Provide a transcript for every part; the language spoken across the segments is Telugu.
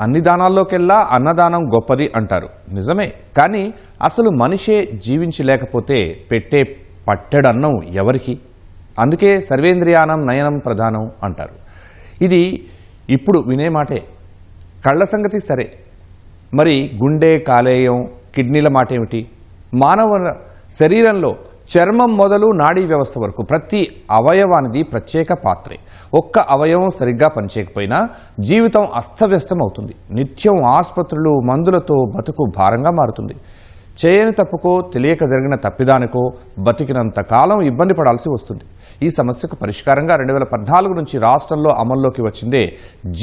అన్ని దానాల్లోకెల్లా అన్నదానం గొప్పది అంటారు. నిజమే. కానీ అసలు మనిషే జీవించలేకపోతే పెట్టే పట్టెడన్నం ఎవరికి? అందుకే సర్వేంద్రియానం నయనం ప్రధానం అంటారు. ఇది ఇప్పుడు వినే మాటే. కళ్ళ సంగతి సరే. మరి గుండె కాలేయం కిడ్నీల మాట ఏమిటి మానవ శరీరంలో చర్మం మొదలు నాడీ వ్యవస్థ వరకు ప్రతి అవయవానిది ప్రత్యేక పాత్రే. ఒక్క అవయవం సరిగ్గా పనిచేయకపోయినా జీవితం అస్తవ్యస్తం అవుతుంది నిత్యం ఆసుపత్రులు మందులతో బతుకు భారంగా మారుతుంది. చేయని తప్పుకో తెలియక జరిగిన తప్పిదానికో బతికినంత కాలం ఇబ్బంది పడాల్సి వస్తుంది. ఈ సమస్యకు పరిష్కారంగా రెండు వేల పద్నాలుగు నుంచి రాష్ట్రంలో అమల్లోకి వచ్చిందే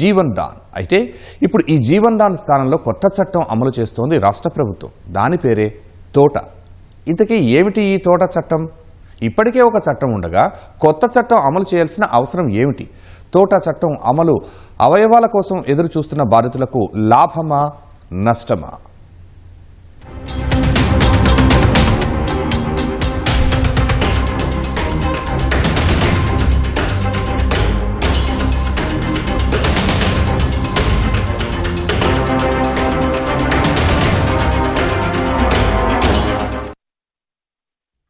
జీవన్ దాన్. అయితే ఇప్పుడు ఈ జీవన్ దాన్ స్థానంలో కొత్త చట్టం అమలు చేస్తోంది రాష్ట్ర ప్రభుత్వం. దాని పేరే తోట. ఇంతకీ ఏమిటి ఈ తోట చట్టం? ఇప్పటికే ఒక చట్టం ఉండగా కొత్త చట్టం అమలు చేయాల్సిన అవసరం ఏమిటి? తోట చట్టం అమలు అవయవాల కోసం ఎదురు చూస్తున్న బాధితులకు లాభమా నష్టమా?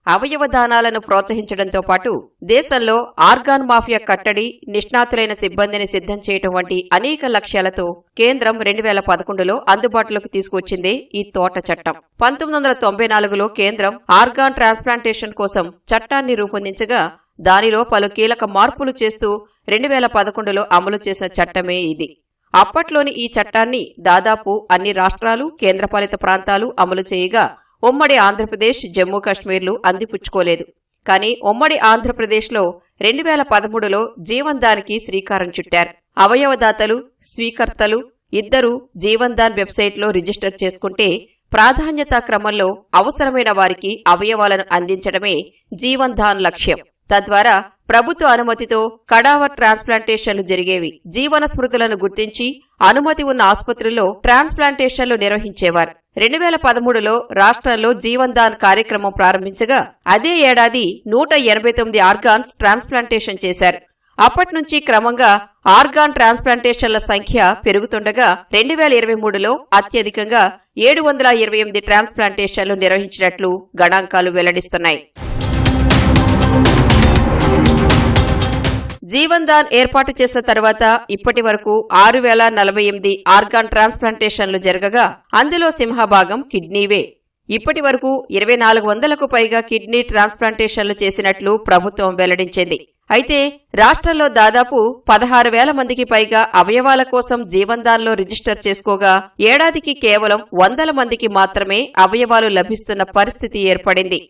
అవయవ దానాలను ప్రోత్సహించడంతో పాటు దేశంలో ఆర్గాన్ మాఫియా కట్టడి నిష్ణాతులైన సిబ్బందిని సిద్ధం చేయటం వంటి అనేక లక్ష్యాలతో కేంద్రం రెండు వేల పదకొండులో అందుబాటులోకి తీసుకొచ్చిందే ఈ తోట చట్టం. పంతొమ్మిది వందల తొంభై నాలుగులో కేంద్రం ఆర్గాన్ ట్రాన్స్ప్లాంటేషన్ కోసం చట్టాన్ని రూపొందించగా దానిలో పలు కీలక మార్పులు చేస్తూ రెండు వేల పదకొండులో అమలు చేసిన చట్టమే ఇది. అప్పట్లోని ఈ చట్టాన్ని దాదాపు అన్ని రాష్ట్రాలు కేంద్రపాలిత ప్రాంతాలు అమలు చేయగా ఉమ్మడి ఆంధ్రప్రదేశ్ జమ్మూ కాశ్మీర్లు అందిపుచ్చుకోలేదు. కానీ ఉమ్మడి ఆంధ్రప్రదేశ్లో రెండు వేల పదమూడులో జీవన్ శ్రీకారం చుట్టారు. అవయవదాతలు స్వీకర్తలు ఇద్దరూ జీవన్ దాన్ వెబ్సైట్లో రిజిస్టర్ చేసుకుంటే ప్రాధాన్యతా క్రమంలో అవసరమైన వారికి అవయవాలను అందించడమే జీవన్ధాన్ లక్ష్యం. తద్వారా ప్రభుత్వ అనుమతితో కడావర్ ట్రాన్స్ప్లాంటేషన్లు జరిగేవి. జీవన స్మృతులను గుర్తించి అనుమతి ఉన్న ఆసుపత్రుల్లో ట్రాన్స్ప్లాంటేషన్లు నిర్వహించేవారు. రెండు వేల పదమూడులో రాష్ట్రంలో జీవన్ దాన్ కార్యక్రమం ప్రారంభించగా అదే ఏడాది నూట ఎనభై తొమ్మిది ఆర్గాన్స్ ట్రాన్స్ప్లాంటేషన్ చేశారు. అప్పటి నుంచి క్రమంగా ఆర్గాన్ ట్రాన్స్ప్లాంటేషన్ల సంఖ్య పెరుగుతుండగా రెండు వేల ఇరవై మూడులో అత్యధికంగా ఏడు వందల ఇరవై ఎనిమిది ట్రాన్స్ప్లాంటేషన్లు నిర్వహించినట్లు గణాంకాలు వెల్లడిస్తున్నాయి. జీవన్ దాన్ ఏర్పాటు చేసిన తర్వాత ఇప్పటి వరకు ఆరు వేల నలభై ఎనిమిది ఆర్గాన్ ట్రాన్స్ప్లాంటేషన్లు జరగగా అందులో సింహభాగం కిడ్నీవే. ఇప్పటి వరకు ఇరవై నాలుగు వందలకు పైగా కిడ్నీ ట్రాన్స్ప్లాంటేషన్లు చేసినట్లు ప్రభుత్వం వెల్లడించింది. అయితే రాష్ట్రంలో దాదాపు పదహారు వేల మందికి పైగా అవయవాల కోసం జీవన్ దాన్లో రిజిస్టర్ చేసుకోగా ఏడాదికి కేవలం వందల మందికి మాత్రమే అవయవాలు లభిస్తున్న పరిస్థితి ఏర్పడింది.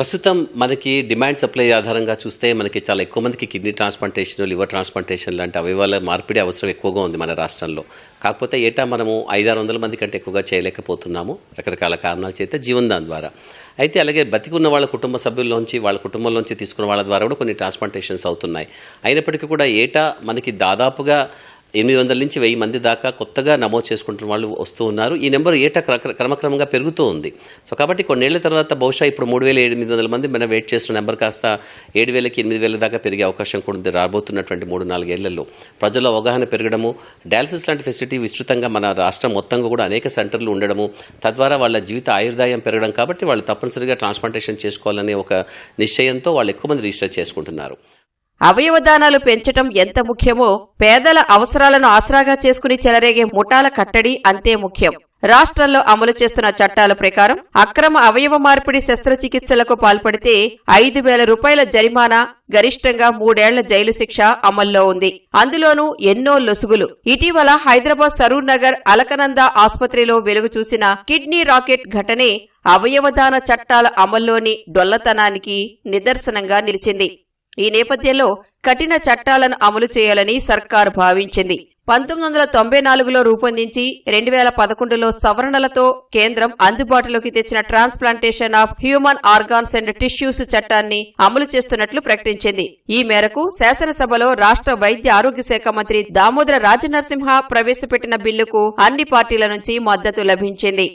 ప్రస్తుతం మనకి డిమాండ్ సప్లై ఆధారంగా చూస్తే మనకి చాలా ఎక్కువ మందికి కిడ్నీ ట్రాన్స్ప్లాంటేషన్ లివర్ ట్రాన్స్ప్లాంటేషన్ లాంటి అవయవాల మార్పిడి అవసరం ఎక్కువగా ఉంది మన రాష్ట్రంలో. కాకపోతే ఏటా మనము ఐదారు వందల మంది కంటే ఎక్కువగా చేయలేకపోతున్నాము రకరకాల కారణాల చేత జీవన్దాన్ ద్వారా. అయితే అలాగే బతికున్న వాళ్ళ కుటుంబ సభ్యుల్లోంచి వాళ్ళ కుటుంబంలోంచి తీసుకున్న వాళ్ళ ద్వారా కూడా కొన్ని ట్రాన్స్ప్లాంటేషన్స్ అవుతున్నాయి. అయినప్పటికీ కూడా ఏటా మనకి దాదాపుగా ఎనిమిది వందల నుంచి వెయ్యి మంది దాకా కొత్తగా నమోదు చేసుకుంటున్న వాళ్ళు వస్తూ ఉన్నారు. ఈ నెంబర్ ఏటా క్రమక్రమంగా పెరుగుతూ ఉంది. సో కాబట్టి కొన్నేళ్ళ తర్వాత బహుశా ఇప్పుడు మూడు వేల ఎనిమిది వందల మంది మనం వెయిట్ చేస్తున్న నెంబర్ కాస్త ఏడు వేలకి ఎనిమిది వేల దాకా పెరిగే అవకాశం కూడా ఉంది రాబోతున్నటువంటి మూడు నాలుగేళ్ళలో ప్రజల అవగాహన పెరగడము డయాలసిస్ లాంటి ఫెసిలిటీ విస్తృతంగా మన రాష్ట్రం మొత్తంగా కూడా అనేక సెంటర్లు ఉండడము తద్వారా వాళ్ళ జీవిత ఆయుర్దాయం పెరగడం కాబట్టి వాళ్ళు తప్పనిసరిగా ట్రాన్స్ప్లాంటేషన్ చేసుకోవాలనే ఒక నిశ్చయంతో వాళ్ళు ఎక్కువ మంది రిజిస్టర్ చేసుకుంటున్నారు. అవయవదానాలు పెంచటం ఎంత ముఖ్యమో పేదల అవసరాలను ఆసరాగా చేసుకుని చెలరేగే ముఠాల కట్టడి అంతే ముఖ్యం. రాష్ట్రంలో అమలు చేస్తున్న చట్టాల ప్రకారం అక్రమ అవయవ మార్పిడి శస్త్రచికిత్సలకు పాల్పడితే ఐదు వేల రూపాయల జరిమానా గరిష్టంగా మూడేళ్ళ జైలు శిక్ష అమల్లో ఉంది. అందులోనూ ఎన్నో లొసుగులు. ఇటీవల హైదరాబాద్ సరూర్ నగర్ అలకనంద ఆసుపత్రిలో వెలుగు చూసిన కిడ్నీ రాకెట్ ఘటనే అవయవదాన చట్టాల అమల్లోని డొల్లతనానికి నిదర్శనంగా నిలిచింది. ఈ నేపథ్యంలో కఠిన చట్టాలను అమలు చేయాలని సర్కారు భావించింది. పంతొమ్మిది వందల తొంభై నాలుగులో రూపొందించి రెండు వేల పదకొండులో సవరణలతో కేంద్రం అందుబాటులోకి తెచ్చిన transplantation of human organs and tissues చట్టాన్ని అమలు చేస్తున్నట్లు ప్రకటించింది. ఈ మేరకు శాసనసభలో రాష్ట్ర వైద్య ఆరోగ్య శాఖ మంత్రి దామోదర రాజనరసింహ ప్రవేశపెట్టిన బిల్లుకు అన్ని పార్టీల నుంచి మద్దతు లభించింది.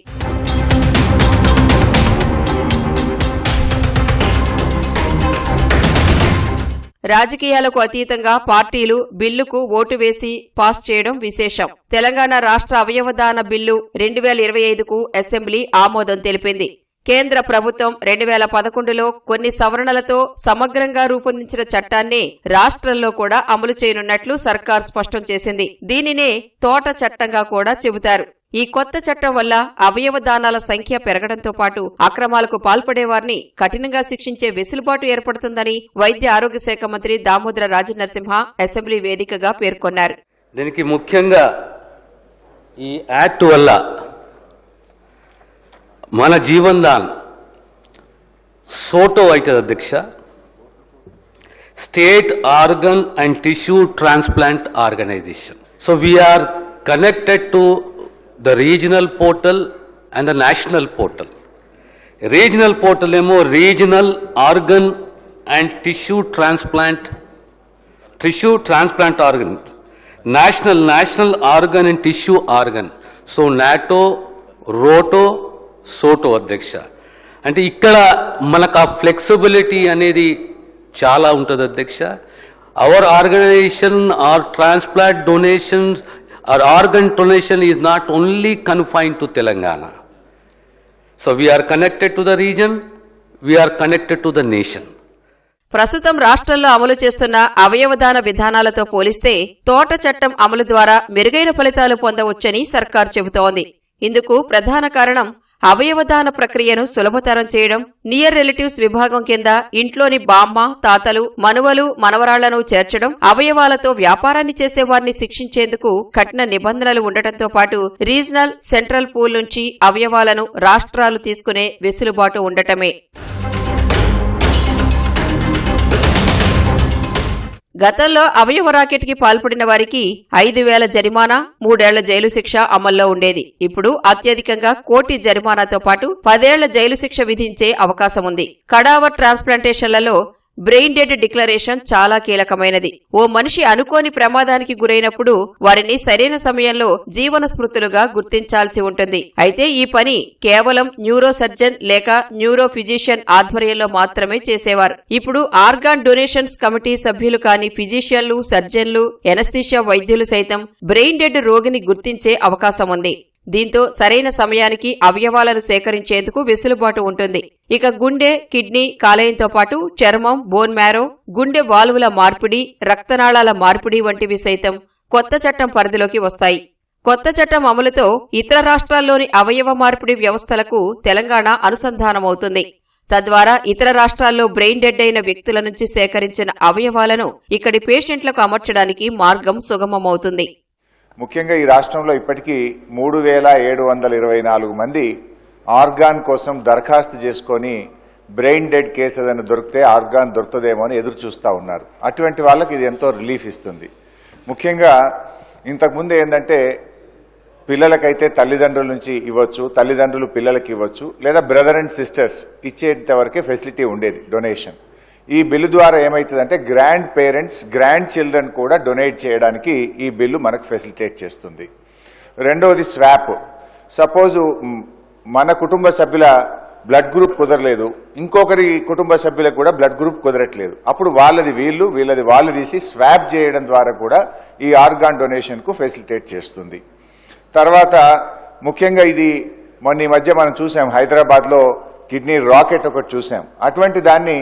రాజకీయాలకు అతీతంగా పార్టీలు బిల్లుకు ఓటు వేసి పాస్ చేయడం విశేషం. తెలంగాణ రాష్ట్ర అవయవదాన బిల్లు రెండు వేల ఇరవై ఐదుకు అసెంబ్లీ ఆమోదం తెలిపింది. కేంద్ర ప్రభుత్వం రెండు వేల పదకొండులో కొన్ని సవరణలతో సమగ్రంగా రూపొందించిన చట్టాన్ని రాష్ట్రంలో కూడా అమలు చేయనున్నట్లు సర్కార్ స్పష్టం చేసింది. దీనినే తోట చట్టంగా కూడా చెబుతారు. ఈ కొత్త చట్టం వల్ల అవయవ దానాల సంఖ్య పెరగడంతో పాటు అక్రమాలకు పాల్పడేవారిని కఠినంగా శిక్షించే వెసులుబాటు ఏర్పడుతుందని వైద్య ఆరోగ్య శాఖ మంత్రి దామోదర రాజనరసింహ అసెంబ్లీ వేదికగా పేర్కొన్నారు. దీనికి ముఖ్యంగా ఈ యాక్ట్ వల్ల మన జీవన్దాన్ సోటో అవుతుంది అధ్యక్ష state organ and tissue transplant organisation. So we are connected to the regional portal and the national portal. Regional portal ఏమో regional organ and tissue transplant tissue transplant organ. National national organ and tissue organ. So NOTTO ROTTO SOTTO అధ్యక్ష. అంటే ఇక్కడ మనకు ఆ ఫ్లెక్సిబిలిటీ అనేది చాలా ఉంటుంది అధ్యక్ష. Our organisation are are organ donation is not only confine to Telangana so we are connected to the region we are connected to the nation ప్రస్తుతం రాష్ట్రంలో అమలు చేస్తున్న అవయవదాన విధానాలతో పోలిస్తే తోట చట్టం అమలు ద్వారా మెరుగైన ఫలితాలు పొందవచ్చని సర్కార్ చెబుతోంది. ఇందుకు ప్రధాన కారణం అవయవదాన ప్రక్రియను సులభతరం చేయడం నియర్ రిలేటివ్స్ విభాగం కింద ఇంట్లోని బామ్మ తాతలు మనువలు మనవరాళ్ళను చేర్చడం అవయవాలతో వ్యాపారాన్ని చేసేవారిని శిక్షించేందుకు కఠిన నిబంధనలు ఉండటంతో పాటు రీజనల్ సెంట్రల్ పూల్ నుంచి అవయవాలను రాష్ట్రాలు తీసుకునే వెసులుబాటు ఉండటమే. గతంలో అవయవ రాకెట్కి పాల్పడిన వారికి ఐదు వేల జరిమానా మూడేళ్ళ జైలు శిక్ష అమల్లో ఉండేది. ఇప్పుడు అత్యధికంగా కోటి జరిమానాతో పాటు పదేళ్ళ జైలు శిక్ష విధించే అవకాశం ఉంది కడావర్ ట్రాన్స్ప్లాంటేషన్లలో బ్రెయిన్ డెడ్ డిక్లరేషన్ చాలా కీలకమైనది. ఓ మనిషి అనుకోని ప్రమాదానికి గురైనప్పుడు వారిని సరైన సమయంలో జీవన స్మృతులుగా గుర్తించాల్సి ఉంటుంది. అయితే ఈ పని కేవలం న్యూరో సర్జన్ లేక న్యూరో ఫిజిషియన్ ఆధ్వర్యంలో మాత్రమే చేసేవారు. ఇప్పుడు ఆర్గాన్ డొనేషన్స్ కమిటీ సభ్యులు కాని ఫిజిషియన్లు సర్జన్లు ఎనస్థిషియా వైద్యులు సైతం బ్రెయిన్ డెడ్ రోగిని గుర్తించే అవకాశం ఉంది దీంతో సరైన సమయానికి అవయవాలను సేకరించేందుకు వెసులుబాటు ఉంటుంది. ఇక గుండె కిడ్నీ కాలేయంతో పాటు చర్మం బోన్ మ్యారో గుండె వాల్వుల మార్పిడి రక్తనాళాల మార్పిడి వంటివి సైతం కొత్త చట్టం పరిధిలోకి వస్తాయి. కొత్త చట్టం అమలుతో ఇతర రాష్ట్రాల్లోని అవయవ మార్పిడి వ్యవస్థలకు తెలంగాణ అనుసంధానమవుతుంది. తద్వారా ఇతర రాష్ట్రాల్లో బ్రెయిన్ డెడ్ అయిన వ్యక్తుల నుంచి సేకరించిన అవయవాలను ఇక్కడి పేషెంట్లకు అమర్చడానికి మార్గం సుగమమవుతుంది. ముఖ్యంగా ఈ రాష్ట్రంలో ఇప్పటికీ మూడు వేల ఏడు వందల ఇరవై నాలుగు మంది ఆర్గాన్ కోసం దరఖాస్తు చేసుకొని బ్రెయిన్ డెడ్ కేసు ఏదైనా దొరికితే ఆర్గాన్ దొరుకుతుందేమో అని ఎదురు చూస్తూ ఉన్నారు. అటువంటి వాళ్ళకి ఇది ఎంతో రిలీఫ్ ఇస్తుంది. ముఖ్యంగా ఇంతకుముందు ఏంటంటే పిల్లలకైతే తల్లిదండ్రుల నుంచి ఇవ్వచ్చు తల్లిదండ్రులు పిల్లలకి ఇవ్వచ్చు లేదా బ్రదర్ అండ్ సిస్టర్స్ ఇచ్చేంత వరకే ఫెసిలిటీ ఉండేది డొనేషన్. ఈ బిల్లు ద్వారా ఏమవుతుందంటే గ్రాండ్ పేరెంట్స్ గ్రాండ్ చిల్డ్రన్ కూడా డొనేట్ చేయడానికి ఈ బిల్లు మనకు ఫెసిలిటేట్ చేస్తుంది. రెండవది స్వాప్. సపోజు మన కుటుంబ సభ్యుల బ్లడ్ గ్రూప్ కుదరలేదు. ఇంకొకరి కుటుంబ సభ్యులకు కూడా బ్లడ్ గ్రూప్ కుదరట్లేదు. అప్పుడు వాళ్ళది వీళ్ళు వీళ్ళది వాళ్ళు తీసి స్వాప్ చేయడం ద్వారా కూడా ఈ ఆర్గాన్ డొనేషన్కు ఫెసిలిటేట్ చేస్తుంది. తర్వాత ముఖ్యంగా ఇది మొన్న ఈ మధ్య మనం చూసాం హైదరాబాద్లో కిడ్నీ రాకెట్ ఒకటి చూసాం. అటువంటి దాన్ని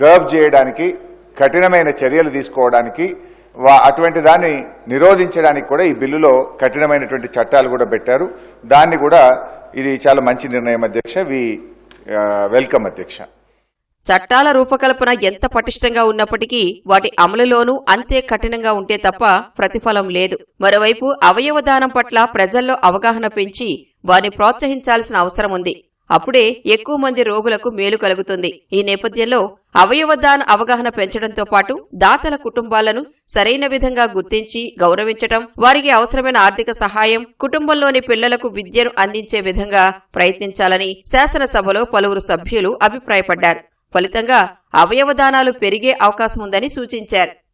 కర్వ్ చేయడానికి కఠినమైన చర్యలు తీసుకోవడానికి వా- అటువంటి దాన్ని నిరోధించడానికి కూడా ఈ బిల్లులో కఠినమైనటువంటి చట్టాలు కూడా పెట్టారు. దాన్ని కూడా ఇది చాలా మంచి నిర్ణయం అధ్యక్ష వి వెల్కమ్ అధ్యక్ష. చట్టాల రూపకల్పన ఎంత పటిష్టంగా ఉన్నప్పటికీ వాటి అమలులోనూ అంతే కఠినంగా ఉంటే తప్ప ప్రతిఫలం లేదు. మరోవైపు అవయవ దానం పట్ల ప్రజల్లో అవగాహన పెంచి వారిని ప్రోత్సహించాల్సిన అవసరం ఉంది. అప్పుడే ఎక్కువ మంది రోగులకు మేలు కలుగుతుంది. ఈ నేపథ్యంలో అవయవదాన అవగాహన పెంచడంతో పాటు దాతల కుటుంబాలను సరైన విధంగా గుర్తించి గౌరవించటం వారికి అవసరమైన ఆర్థిక సహాయం కుటుంబంలోని పిల్లలకు విద్యను అందించే విధంగా ప్రయత్నించాలని శాసనసభలో పలువురు సభ్యులు అభిప్రాయపడ్డారు. ఫలితంగా అవయవదానాలు పెరిగే అవకాశం ఉందని సూచించారు.